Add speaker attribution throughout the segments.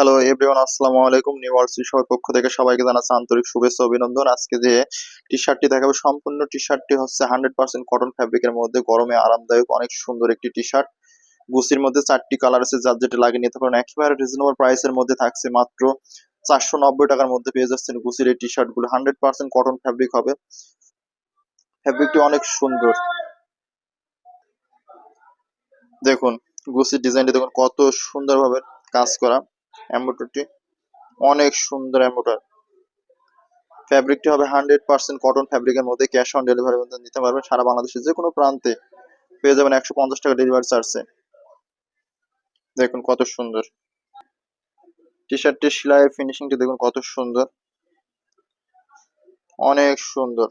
Speaker 1: Hello everyone আসসালামু আলাইকুম। New world পক্ষ থেকে সবাইকে জানাচ্ছি আন্তরিক শুভেচ্ছা, অভিনন্দন। আজকে যে টি শার্টটি দেখাবো, সম্পূর্ণ টি শার্টটি হচ্ছে হান্ড্রেড পার্সেন্ট কটন ফ্যাব্রিকের মধ্যে। গরমে আরামদায়ক, অনেক সুন্দর একটি টি শার্ট গুসির মধ্যে চারটি কালার আছে, যার যেটা লাগিয়ে নিতে পারেন, একেবারে রিজনেবল প্রাইসের মধ্যে থাকছে মাত্র চারশো নব্বই টাকার মধ্যে পেয়ে যাচ্ছেন গুসির এই টি শার্টগুলো। হান্ড্রেড পার্সেন্ট কটন ফ্যাব্রিক হবে। ফ্যাব্রিকটি অনেক সুন্দর। দেখুন গুসির ডিজাইনটি দেখুন, কত সুন্দরভাবে কাজ করা। এম্বোটারটি অনেক সুন্দর এম্বোটার ফ্যাব্রিকটি হবে হান্ড্রেড পার্সেন্ট কটন ফ্যাব্রিকের মধ্যে ক্যাশ অন ডেলিভারি নিতে পারবেন। সারা বাংলাদেশের যে কোনো প্রান্তে পেয়ে যাবেন একশো পঞ্চাশ টাকা ডেলিভারি চার্জে। দেখুন কত সুন্দর। টি শার্টটির সেলাইয়ের ফিনিশিংটি দেখুন কত সুন্দর। অনেক সুন্দর।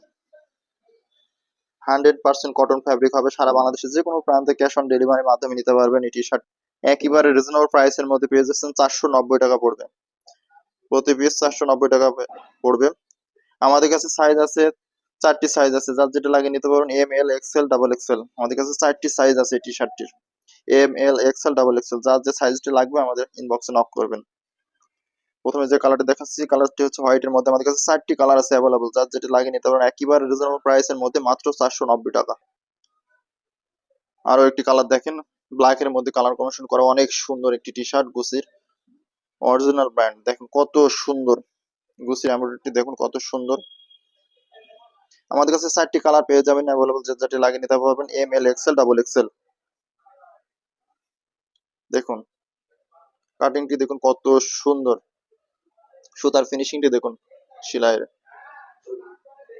Speaker 1: হান্ড্রেড পার্সেন্ট কটন ফ্যাব্রিক হবে। সারা বাংলাদেশের যে কোনো প্রান্তে ক্যাশ অন ডেলিভারির মাধ্যমে নিতে পারবেন এই টি শার্ট একেবারে রিজনেবল প্রাইসের মধ্যে পেয়ে যাচ্ছেন চারশো নব্বই টাকা পড়বে। প্রতি পিস চারশো নব্বই টাকা পড়বে। আমাদের কাছে সাইজ আছে, চারটি সাইজ আছে। যার যেটা লাগিয়ে নিতে পারবেন M L XL double XL আমাদের কাছে চারটি সাইজ আছে টি শার্টটির M L XL double XL যার যে সাইজটি লাগবে, আমাদের ইনবক্সে নক করবেন। প্রথমে যে কালারটি দেখাচ্ছি কালারটি হচ্ছে হোয়াইটের মধ্যে। আমাদের কাছে চারটি কালার আছে অ্যাভেলেবল যার যেটা লাগিয়ে নিতে পারেন একেবারে রিজনেবল প্রাইসের মধ্যে মাত্র চারশো নব্বই টাকা। আরও একটি কালার দেখেন। ব্ল্যাক এর মধ্যে কালার কমিশন করা অনেক সুন্দর একটি টি শার্ট গুসির অরিজিনাল ব্র্যান্ড দেখুন কত সুন্দর। গুসির এমব্রয়ডারিটি দেখুন কত সুন্দর। আমাদের কাছে চারটি কালার পেয়ে যাবেন অ্যাভেলেবল যে যেটি লাগিয়ে নিতে পারবেন M L XL double XL দেখুন কাটিংটি দেখুন কত সুন্দর। সুতার ফিনিশিংটি দেখুন সেলাইয়ের।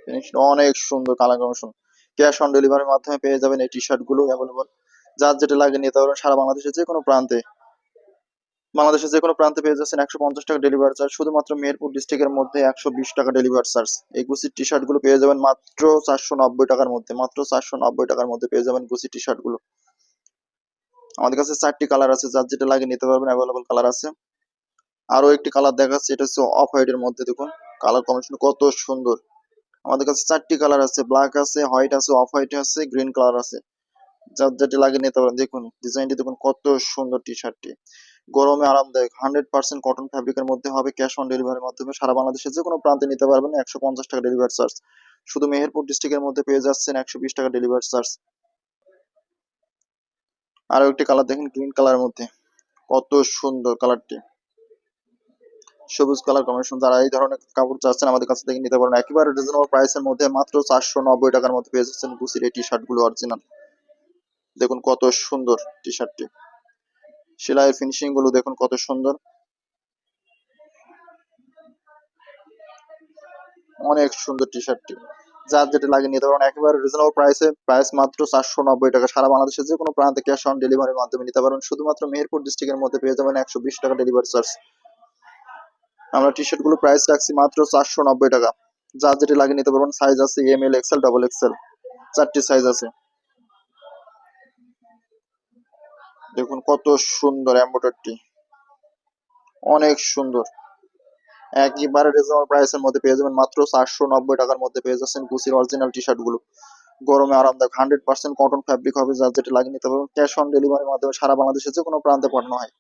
Speaker 1: ফিনিশিং অনেক সুন্দর কালার কমিশন ক্যাশ অন ডেলিভারির মাধ্যমে পেয়ে যাবেন এই টি শার্টগুলো অ্যাভেলেবল যার যেটা লাগে নিতে পারবেন সারা বাংলাদেশের যে কোনো প্রান্তে, বাংলাদেশের যে কোনো প্রান্তে পেয়ে যাচ্ছেন একশো পঞ্চাশ টাকা ডেলিভারি চার্জ শুধুমাত্র মেহেরপুর ডিস্ট্রিক্টের মধ্যে একশো বিশ টাকা ডেলিভারি চার্জ এই গুসির টি শার্টগুলো পেয়ে যাবেন মাত্র চারশো নব্বই টাকার মধ্যে, মাত্র চারশো নব্বই টাকার মধ্যে পেয়ে যাবেন গুসি টি শার্টগুলো। আমাদের কাছে চারটি কালার আছে যার যেটা লাগে নিতে পারবেন অ্যাভেলেবল কালার আছে। আরও একটি কালার দেখাচ্ছে, এটা হচ্ছে অফ হোয়াইট এর মধ্যে, দেখুন। কালার কম্বিনেশন কত সুন্দর। আমাদের কাছে চারটি কালার আছে ব্ল্যাক আছে হোয়াইট আছে অফ হোয়াইট আছে গ্রিন কালার আছে। যার যেটা লাগিয়ে নিতে পারেন, দেখুন ডিজাইনটি দেখুন কত সুন্দর টি। শার্টটি গরমে আরামদায়ক হান্ড্রেড পার্সেন্ট কটন ফ্যাব্রিকের মধ্যে হবে ক্যাশ অন ডেলিভারির মাধ্যমে সারা বাংলাদেশের যে কোনো প্রান্তে নিতে পারবেন একশো পঞ্চাশ টাকা ডেলিভারি চার্জ শুধু মেহেরপুর ডিস্ট্রিক্টের মধ্যে পেয়ে যাচ্ছেন একশো বিশ টাকা ডেলিভারি চার্জ আরও একটি কালার দেখেন গ্রিন কালারের মধ্যে। কত সুন্দর কালারটি সবুজ কালার কম্বিনেশন যারা এই ধরনের কাপড় চাচ্ছেন আমাদের কাছ থেকে নিতে পারেন। একেবারে রিজনেবল প্রাইসের মধ্যে মাত্র চারশো নব্বই টাকার মধ্যে পেয়ে যাচ্ছেন গুসির এই টি শার্টগুলো অরিজিনাল দেখুন কত সুন্দর টি। শার্টটি সেলাইয়ের ফিনিশিংগুলো দেখুন কত সুন্দর। অনেক সুন্দর টি। শার্টটি যার যেটা লাগিয়ে নিতে পারেন একেবারে রিজনেবল প্রাইসে প্রাইস মাত্র চারশো নব্বই টাকা। সারা বাংলাদেশের যে কোনো প্রান্তে ক্যাশ অন ডেলিভারির মাধ্যমে নিতে পারেন শুধুমাত্র মেহেরপুর ডিস্ট্রিক্টের মধ্যে পেয়ে যাবেন একশো বিশ টাকা ডেলিভারি চার্জ আমরা টি শার্টগুলো প্রাইস রাখছি মাত্র চারশো নব্বই টাকা। যার যেটা লাগিয়ে নিতে পারবেন সাইজ আছে M L XL double XL চারটি সাইজ আছে। দেখুন কত সুন্দর অ্যাম্বোটারটি অনেক সুন্দর। একইবারে রিজনেবল প্রাইসের মধ্যে পেয়ে যাবেন মাত্র চারশো নব্বই টাকার মধ্যে পেয়ে যাচ্ছেন গুসির অরিজিনাল টি শার্টগুলো গরমে আরামদায়ক হান্ড্রেড পার্সেন্ট কটন ফ্যাব্রিক হবে, যার যেটা লাগিয়ে নিতে পারবেন ক্যাশ অন ডেলিভারির মাধ্যমে সারা বাংলাদেশে যে কোনো প্রান্তে পাঠানো হয়।